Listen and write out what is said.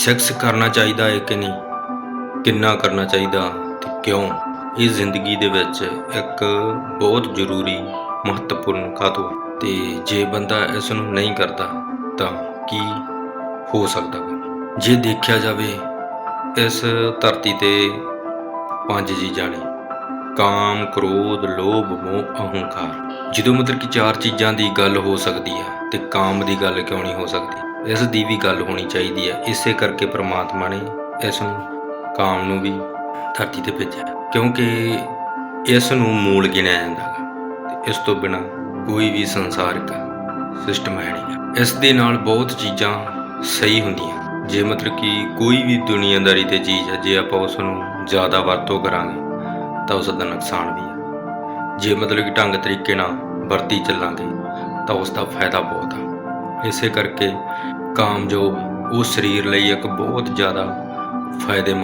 Sex ਕਰਨਾ ਚਾਹੀਦਾ ਹੈ ਕਿ ਨਹੀਂ? ਕਿੰਨਾ ਕਰਨਾ ਚਾਹੀਦਾ ਤੇ ਕਿਉਂ? ਇਹ ਜ਼ਿੰਦਗੀ ਦੇ ਵਿੱਚ ਇੱਕ ਬਹੁਤ ਜ਼ਰੂਰੀ, ਮਹੱਤਵਪੂਰਨ ਕਾਤੋਂ ਹੈ ਤੇ ਜੇ ਬੰਦਾ ਇਸ ਨੂੰ ਨਹੀਂ ਕਰਦਾ, ਤਾਂ ਕੀ ਹੋ ਸਕਦਾ ਜੇ ਦੇਖਿਆ ਜਾਵੇ, ਇਸ ਧਰਤੀ ਤੇ ਪੰਜ ਚੀਜ਼ਾਂ ਨੇ ਕਾਮ, ਕ੍ਰੋਧ, ਲੋਭ, ਮੋਹ, ਅਹੰਕਾਰ। ਜਦੋਂ ਮਤਲਬ ਕਿ ਚਾਰ ਚੀਜ਼ਾਂ ਦੀ ਗੱਲ ਹੋ ਸਕਦੀ ਹੈ ਤੇ ਕਾਮ ਦੀ ਗੱਲ ਕਿਉਂ ਨਹੀਂ ਹੋ ਸਕਦੀ? ਇਸ ਦੀ ਵੀ ਗੱਲ ਹੋਣੀ ਚਾਹੀਦੀ ਹੈ। ਇਸੇ ਕਰਕੇ ਪ੍ਰਮਾਤਮਾ ਨੇ ਇਸ ਨੂੰ ਕਾਮ ਨੂੰ ਵੀ ਧਰਤੀ ਤੇ ਭੇਜਿਆ ਕਿਉਂਕਿ ਇਸ ਨੂੰ ਮੂਲ ਗਿਣਿਆ ਜਾਂਦਾ ਹੈ ਇਸ ਤੋਂ ਬਿਨਾ ਕੋਈ ਵੀ ਸੰਸਾਰਿਕ ਸਿਸਟਮ ਹੈ ਨਹੀਂ ਇਸ ਦੇ ਨਾਲ ਬਹੁਤ ਚੀਜ਼ਾਂ ਸਹੀ ਹੁੰਦੀਆਂ ਜੇ ਮਤਲਬ ਕਿ ਕੋਈ ਵੀ ਦੁਨੀਆਦਾਰੀ ਤੇ ਚੀਜ਼ ਹੈ, ਜੇ ਆਪਾਂ ਉਸ ਨੂੰ ਜ਼ਿਆਦਾ ਵਰਤੋਂ ਕਰਾਂਗੇ, ਤਾਂ ਉਸ ਦਾ ਨੁਕਸਾਨ ਵੀ ਹੈ। ਜੇ ਮਤਲਬ ਕਿ ਢੰਗ ਤਰੀਕੇ ਨਾਲ ਵਰਤੀ ਚੱਲਾਂਗੇ, ਤਾਂ ਉਸ ਦਾ ਫਾਇਦਾ ਬਹੁਤ ਆ ਇਸੇ ਕਰਕੇ ਕਾਮਯੋਗ ਉਹ ਸਰੀਰ ਲਈ ਇੱਕ ਬਹੁਤ ਜ਼ਿਆਦਾ ਫਾਇਦੇਮੰਦ